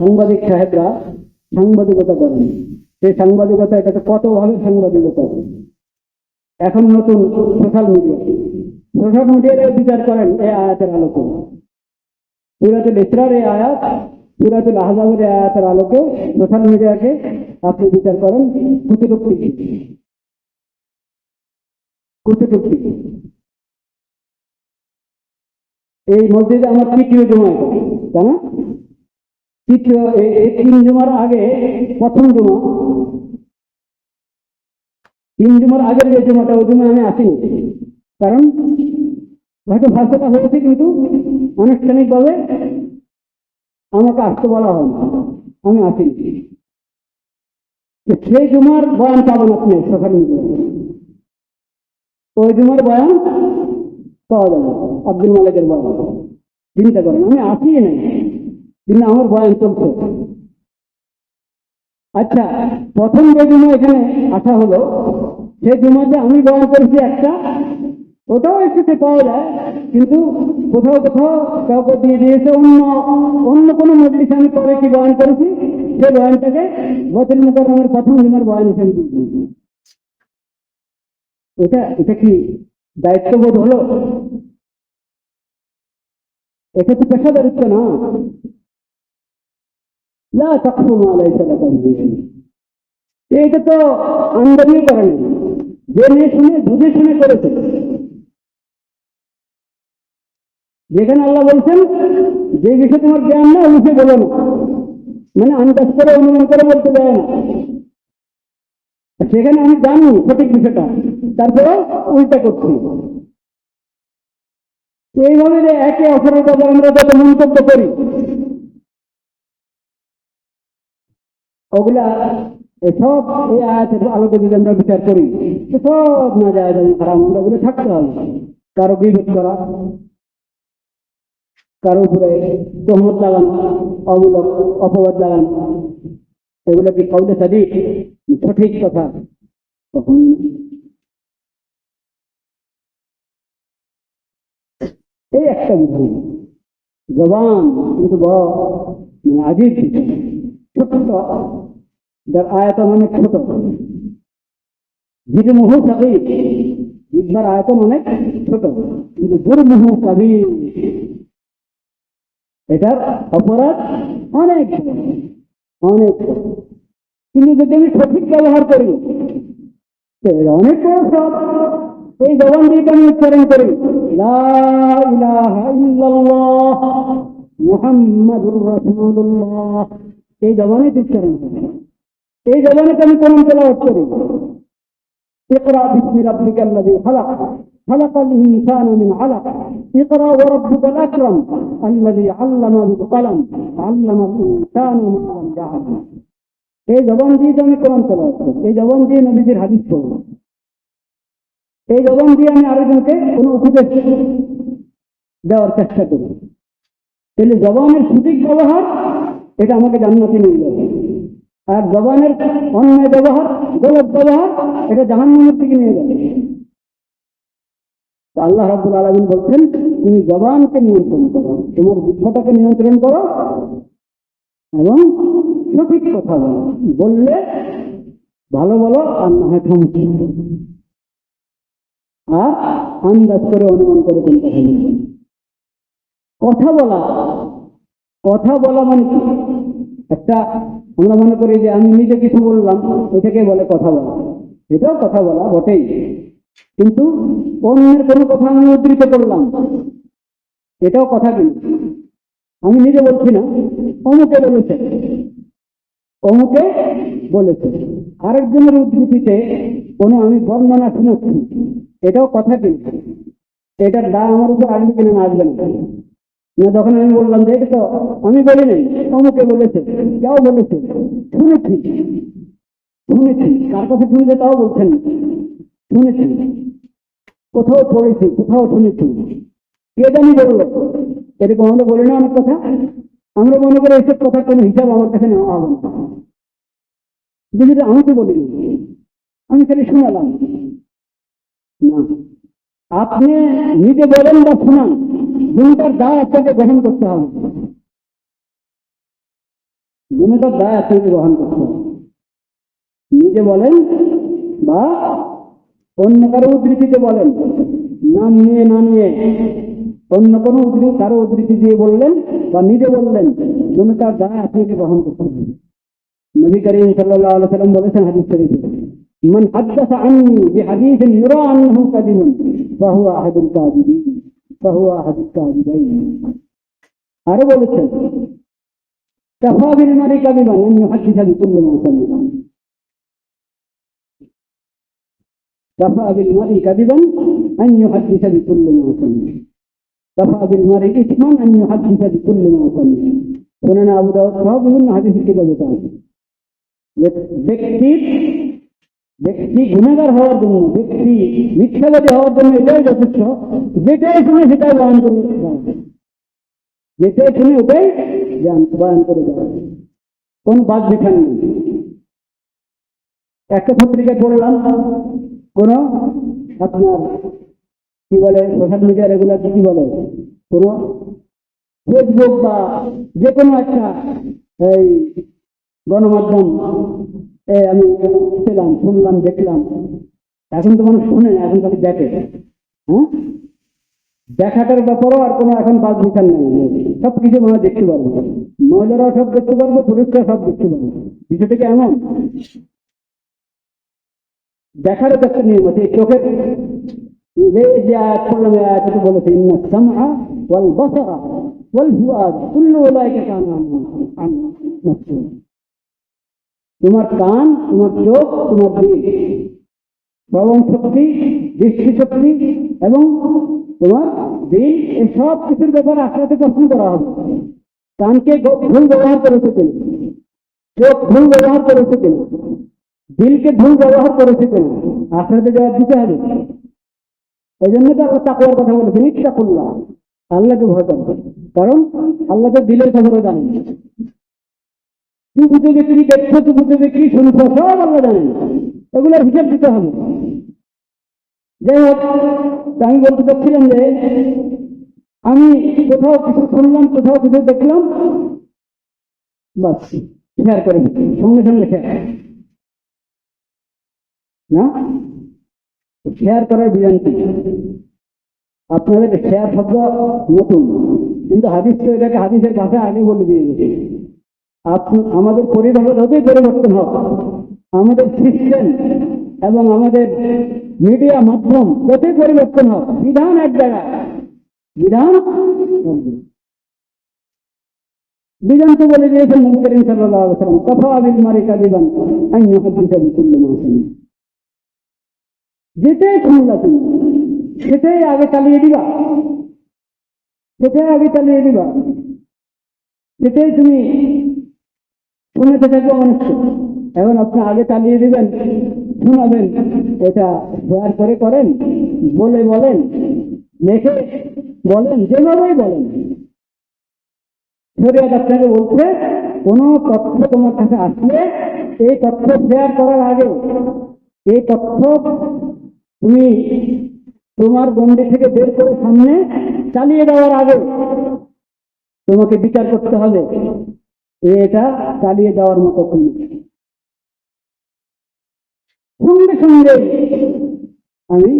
সাংবাদিক সাহেবরা সাংবাদিকতা করেন। সেই সাংবাদিকতা এটাতে কত ভাবে সাংবাদিকতা এখন নতুন সোশ্যাল মিডিয়া সোশ্যাল মিডিয়ায় বিচার করেন এই আয়াতের আলোকে। সুরাতুল ইসরার এই আয়াত, সুরাতুল আহজাবের এই আয়াতের আলোকে সোশ্যাল মিডিয়াকে আপনি বিচার করেন কুচুটুক্তি কুচুটুক্তি এই মসজিদে আমার তৃতীয় জমা তাই না? তৃতীয় তিন জমার আগে প্রথম জমা। তিন জমার আগের যে জমাটা, ওই জমা আমি আসিনি। কারণ হয়তো ভাষাটা হয়েছে, কিন্তু আনুষ্ঠানিকভাবে আমাকে আসতে বলা হয় আমি আসিনি। সেই জুমার বয়ান পাবেন আপনি সোশ্যাল ওই জুমার বয়ান পাওয়া যাবে, আব্দুল মালিকের বয়ান। চিন্তা করেন, আমি আসি নাই। কিন্তু আমার বয়ান চলছে আচ্ছা প্রথম যে জুমা এখানে আসা হলো, সেই জুমাতে আমি বয়ান করেছি একটা। ওটাও একসাথে পাওয়া যায়, কিন্তু কোথাও কোথাও কাউকে দিয়ে দিয়েছে অন্য অন্য কোনো মজলিসে আমি পরে কি বয়ান করেছি? সেই বয়ানটাকে বচন মুকরমের প্রথম জুমার বয়ান হিসেবে এটা এটা কি দায়িত্ববোধ হলো? এটা তো পেশাদারিত্ব না। এটা তো জেনে শুনে, বুঝে শুনে করেছে। যেখানে আল্লাহ বলছেন, যে বিষয়ে তোমার জ্ঞান না ওই বিষয়ে বলো না। মানে আন্দাজ করে, অনুমান করে বলতে দেয় না। সেখানে আমি জানি সঠিক বিষয়টা। তারপরে উল্টা করছি। এইভাবে একে অপরের কথা আমরা যত মন্তব্য করি ওগুলা সব এই আয়াতের আলোকে যদি আমরা বিচার করি সব না যায় হারাম আমরা ওগুলো থাকতে হবে। কারও বিভেদ করা, কারও উপরে তহমত লাগানো, অমূলক অপবাদ লাগানো, এগুলো কি কৌলে সাদি সঠিক কথা। তখন এই একটা বিধান জবান কিন্তু বড় মানে আজিব ছোট্ট যার আয়তন অনেক ছোট। জিরমুহু সাবি জিব্বার আয়তন অনেক ছোট। কিন্তু দুর্মুহু সাবি এটার অপরাধ অনেক। অনেক। কিন্তু যদি আমি সঠিক ব্যবহার করি অনেক সব। এই জবান দিয়ে আমি উচ্চারণ করি মুহাম্মাদুর রাসূলুল্লাহ। এই জবানে উচ্চারণ করি। এই জবানে আমি কোরআন তেলাওয়াত করি اقرأ باسم ربك الذي خلق خلق الإنسان من علق اقرأ وربك الأكرم الذي علم بالقلم علم الإنسان ما لم يعلم এই জবান দিয়ে তো আমি কোরআন তেলাওয়াত করি এই জবান দিয়ে নবীজির হাদিস পড়ব এই জবান দিয়ে আমি আরেকজনকে কোনো উপদেশ দেওয়ার চেষ্টা করি তাহলে জবানের সঠিক ব্যবহার এটা আমাকে জান্নাতে নিয়ে যাবে আর জবানের অন্যায় ব্যবহার গলত ব্যবহার, এটা জাহান্নামের দিকে নিয়ে যাবে। আল্লাহ রাব্বুল আলামিন বলছেন, তুমি জবানকে নিয়ন্ত্রণ করো, তোমার বুদ্ধাটাকে নিয়ন্ত্রণ করো এবং সঠিক কথা বলো। বললে ভালো বলো, আর না হয় থামছি আর আন্দাজ করে অনুমান করে কোন কথা বলবে কথা বলা কথা বলা মানে? একটা আমরা মনে করি যে আমি নিজে কিছু বললাম, এটাকে বলে কথা বলা। এটাও কথা বলা, বটেই। কিন্তু অন্যের কোনো কথা আমি উদ্ধৃত করলাম। এটাও কথা কিন্তু আমি নিজে বলছি না, অমুকে বলেছে। অমুকে বলেছে। আরেকজনের উদ্ধৃতিতে কোনো আমি বর্ণনা শুনেছি। এটাও কথা কিন্তু এটার দায় আমার উপর আসবে কিনা না আসবে না? না, যখন আমি বললাম যে তো আমি বলি নাই অমুকে বলেছে কেউ বলেছে, শুনেছি শুনেছি। কার কথা শুনেছে তাও বলছেন শুনেছি। কোথাও পড়েছি, কোথাও শুনেছি। কে জানি বলল, এরকম আমরা বলি না অনেক কথা। আমরা মনে করি এসব কথা কোনো হিসাব আমার কাছে নেওয়া হবে না। কিন্তু এটা আমি তো বলিনি আমি খালি শোনালাম। না। আপনি নিজে বলেন বা শোনান। দুটার দায় আপনাকে গ্রহণ করতে হবে। দুটার দায় আপনাকে গ্রহণ করতে হবে। নিজে বলেন বা অন্য কারও উদ্ধৃতিতে বলেন। না নিয়ে না নিয়ে। অন্য কোনো উদ্ধৃতি, কারও উদ্ধৃতি দিয়ে বললেন বা নিজে বললেন দুটার দায় আপনাকে গ্রহণ করতে হবে। নবী করিম সাল্লাম বলেছেন হাদিস শরীফে হাদাসা আন্নি বিহাদিসিন ইউরা আন্নাহু কাযিবুন ফাহুয়া আহাদুল কাযিবিন। ফাহুয়া আহাদুল কাযিবাইন আরো বলেছেন কাফা বিল মারি কাযিবান আন ইউহাদ্দিসা বিকুল্লি মা সামিআ كفى بالمرء كذبا أن يحدث بكل ما سمع كفى بالمرء إثما أن يحدث بكل ما سمع সুনান আবু দাউদ সহ বিভিন্ন হাদিসের কিতাবে তা আছে যে ব্যক্তির ব্যক্তি গুণাগার হওয়ার জন্য, ব্যক্তি মিথ্যাবাদী হওয়ার জন্য এটাই যথেষ্ট। যেটাই শুনে সেটাই বয়ান করে যেটাই শুনে ওটাই বয়ান করে দেওয়া কোন বাদ বিখান নেই। একটা পত্রিকায় পড়লাম, কোন আপনার কি বলে সোশ্যাল মিডিয়া রেগুলার কি বলে? কোন ফেসবুক বা যে কোনো একটা, এই গণমাধ্যম আমি পেলাম শুনলাম, দেখলাম। এখন তো মানুষ শোনে না, এখন খালি দেখে। হ্যাঁ দেখাটার ব্যাপারও আর কোনো এখন বাদ বিচার নেই। সব কিছু আমরা দেখতে পারব মহিলারাও সব দেখতে পারব পুরুষরা সব দেখতে পারব। বিষয়টা কি এমন? দেখারও তো একটা নিয়ম আছে চোখের যে বলেছে তোমার কান তোমার চোখ, তোমার দিল শ্রবণ শক্তি, দৃষ্টি শক্তি এবং তোমার দিল এই সব কিছুর ব্যাপারে আখড়াতে প্রশ্ন করা হবে। কানকে ভুল ব্যবহার করেছে কেন চোখ ভুল ব্যবহার করেছে কেন দিলকে ভুল ব্যবহার করেছে কেন আখড়াতে জবাব দিতে হবে। এই জন্য তো আল্লাহ তাকুয়ার কথা বলেছেন ইচ্ছা করলাম। আল্লাহকে ভয় করবে কারণ আল্লাহ তো দিলের খবরও জানেন। কি দেখছ তুমি থেকে কি সব আল্লাহ জানেন এগুলোর দিতে হবে। যাই হোক আমি বলতে চাচ্ছিলাম যে, আমি কোথাও কিছু শুনলাম, কোথাও কিছু দেখলাম, বাস শেয়ার করে সঙ্গে সঙ্গে না? শেয়ার করার আপনাদের শেয়ার শব্দ নতুন। কিন্তু হাদিস তো এটাকে হাদিসের ভাষা আগে বলে দিয়ে গেছে আমাদের পরিবার যতই পরিবর্তন হোক। আমাদের সিস্টেম এবং আমাদের মিডিয়া মাধ্যম যতই পরিবর্তন হোক। বিধান এক জায়গায়। বিধান? বিধান তো বলে দিয়েছেন নবী করিম সাল্লাল্লাহু আলাইহি ওয়াসাল্লাম, কাফা বিল মারি কাদিবান আন যেটাই শুনলা তুমি সেটাই আগে চালিয়ে দিবা। সেটাই আগে চালিয়ে দিবা। সেটাই তুমি শোনাতে থাকব মানুষকে এখন আপনি আগে চালিয়ে দিবেন শোনাবেন এটা শেয়ার করে করেন, বলে বলেন লেখে বলেন, যেভাবেই বলেন। শরীয়ত আপনাকে বলছে, কোনো তথ্য তোমার কাছে আসলে এই তথ্য শেয়ার করার আগে, এই তথ্য তুমি তোমার গন্ডি থেকে বের করে সামনে চালিয়ে দেওয়ার আগে তোমাকে বিচার করতে হবে। এটা চালিয়ে যাওয়ার মতো সঙ্গে সঙ্গে আমি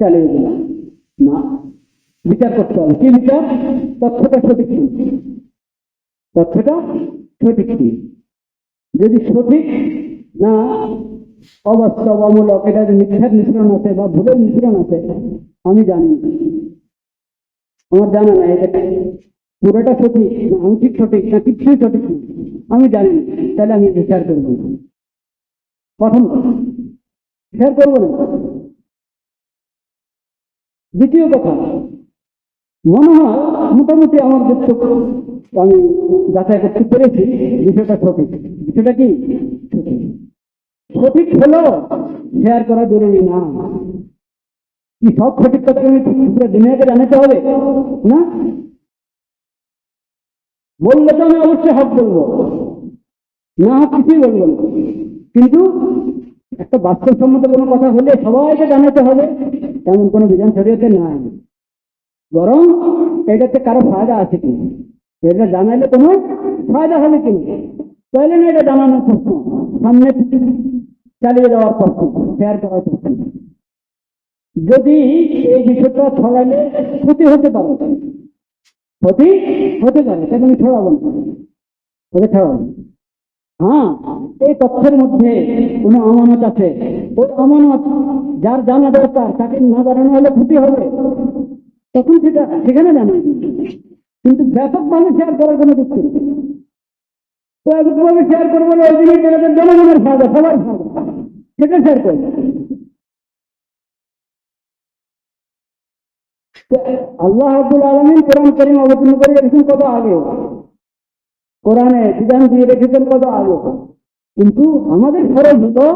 চালিয়ে দিলাম না, বিচার করতে হবে কি বিচার তথ্যটা সঠিক? তথ্যটা সঠিক কি? যদি সঠিক না, অবাস্তব, অমূলক, এটা মিথ্যার মিশ্রণ আছে বা ভুলের মিশ্রণ আছে, আমি জানি। আমার জানা নাই, এটা পুরোটা সঠিক না আংশিক সঠিক না, কিছুই সঠিক আমি জানি তাহলে আমি বিচার করব। প্রথম শেয়ার করব না? দ্বিতীয় কথা মনে হয় মোটামুটি আমার যতটুকু আমি যাচাই করতে পেরেছি, বিষয়টা সঠিক। বিষয়টা কি? সঠিক। হলেও শেয়ার করা জরুরি না। কি সব সঠিক কথা পুরো দুনিয়াকে জানাতে হবে? না? বললে তো আমি অবশ্যই হক বলব। না হক কিছুই বলব কিন্তু একটা বাস্তবসম্মত কোনো কথা হলে সবাইকে জানাতে হবে এমন কোনো বিধান শরীয়তে নাই। বরং এটাতে কারও ফায়দা আছে কি? এটা জানাইলে কোনো ফায়দা হবে কিনা তাহলে না এটা জানানোর প্রশ্ন। সামনে চালিয়ে যাওয়ার প্রশ্ন, শেয়ার করার প্রশ্ন। যদি এই বিষয়টা ছড়ালে ক্ষতি হতে পারে। ক্ষতি হতে পারে সেটা আমি ছড়াবো না। ওকে ছড়াবো হ্যাঁ এই তথ্যের মধ্যে কোনো আমানত আছে? ওই আমানত যার জানা দরকার, তাকে না জানানো হলে ক্ষতি হবে। তখন সেটা সেখানে জানা কিন্তু ব্যাপকভাবে শেয়ার করার কোনো যুক্তি তো ব্যাপকভাবে শেয়ার করব না, ওই জিনিস জনগণের ফায়দা, সবার ফায়দা। সেটা শেয়ার করব। আল্লাহ আব্দুল আলমিন কোরআন করিম অবতীর্ণ করে রেখেছেন কত আগে কোরআনে বিধান দিয়ে রেখেছেন কত আগে কিন্তু আমাদের খরচ হতো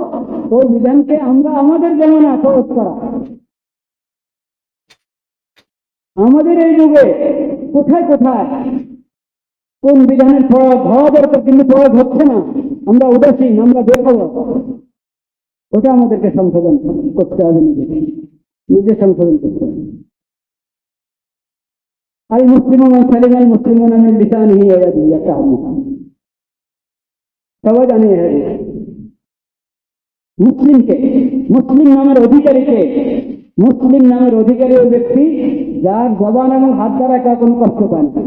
ওই বিধানকে আমরা আমাদের জমানা খরচ করা। আমাদের এই যুগে কোথায় কোথায় কোন বিধানের প্রয়োগ হওয়া দরকার কিন্তু প্রয়োগ হচ্ছে না। আমরা উদাসীন, আমরা বেখবর। ওটা আমাদেরকে সংশোধন করতে হবে নিজে নিজে সংশোধন করতে সালিম আল মুসলিম আমি লিসান হি একটা সবাই। মুসলিমকে মুসলিম নামের অধিকারীকে মুসলিম নামের অধিকারী ওই ব্যক্তি যার জবান এবং হাত দ্বারা কেউ কোনো কষ্ট পায় না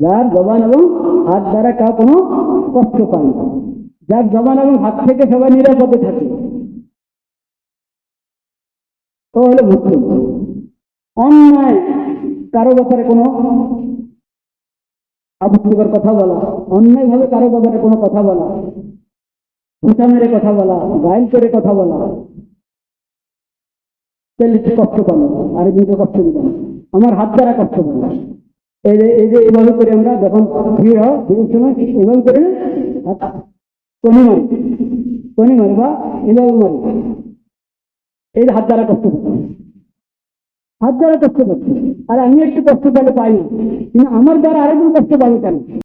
যার জবান এবং হাত দ্বারা কেউ কোনো কষ্ট পায় না যার জবান এবং হাত থেকে সবাই নিরাপদে থাকে ও হলো মুসলিম অন্যায়, কারও ব্যাপারে কোনো আপত্তিকর কথা বলা অন্যায় ভাবে কারও ব্যাপারে কোনো কথা বলা ঘুষা মেরে কথা বলা গাইল করে কথা বলা তাহলে কষ্ট পালো আর কিন্তু কষ্ট দিল আমার হাত দ্বারা কষ্ট পালো এই যে এই যে এইভাবে করে আমরা যখন ভিড় হয়, ভিড়ের সময় এইভাবে করে কনি মারি। কনি মারি বা এইভাবে মারি। এই যে হাত দ্বারা কষ্ট পাচ্ছি হাত দ্বারা কষ্ট পাচ্ছে আর আমি একটু কষ্ট পেলে পাই কিন্তু আমার দ্বারা আরেকজন কষ্ট পাবে কেন?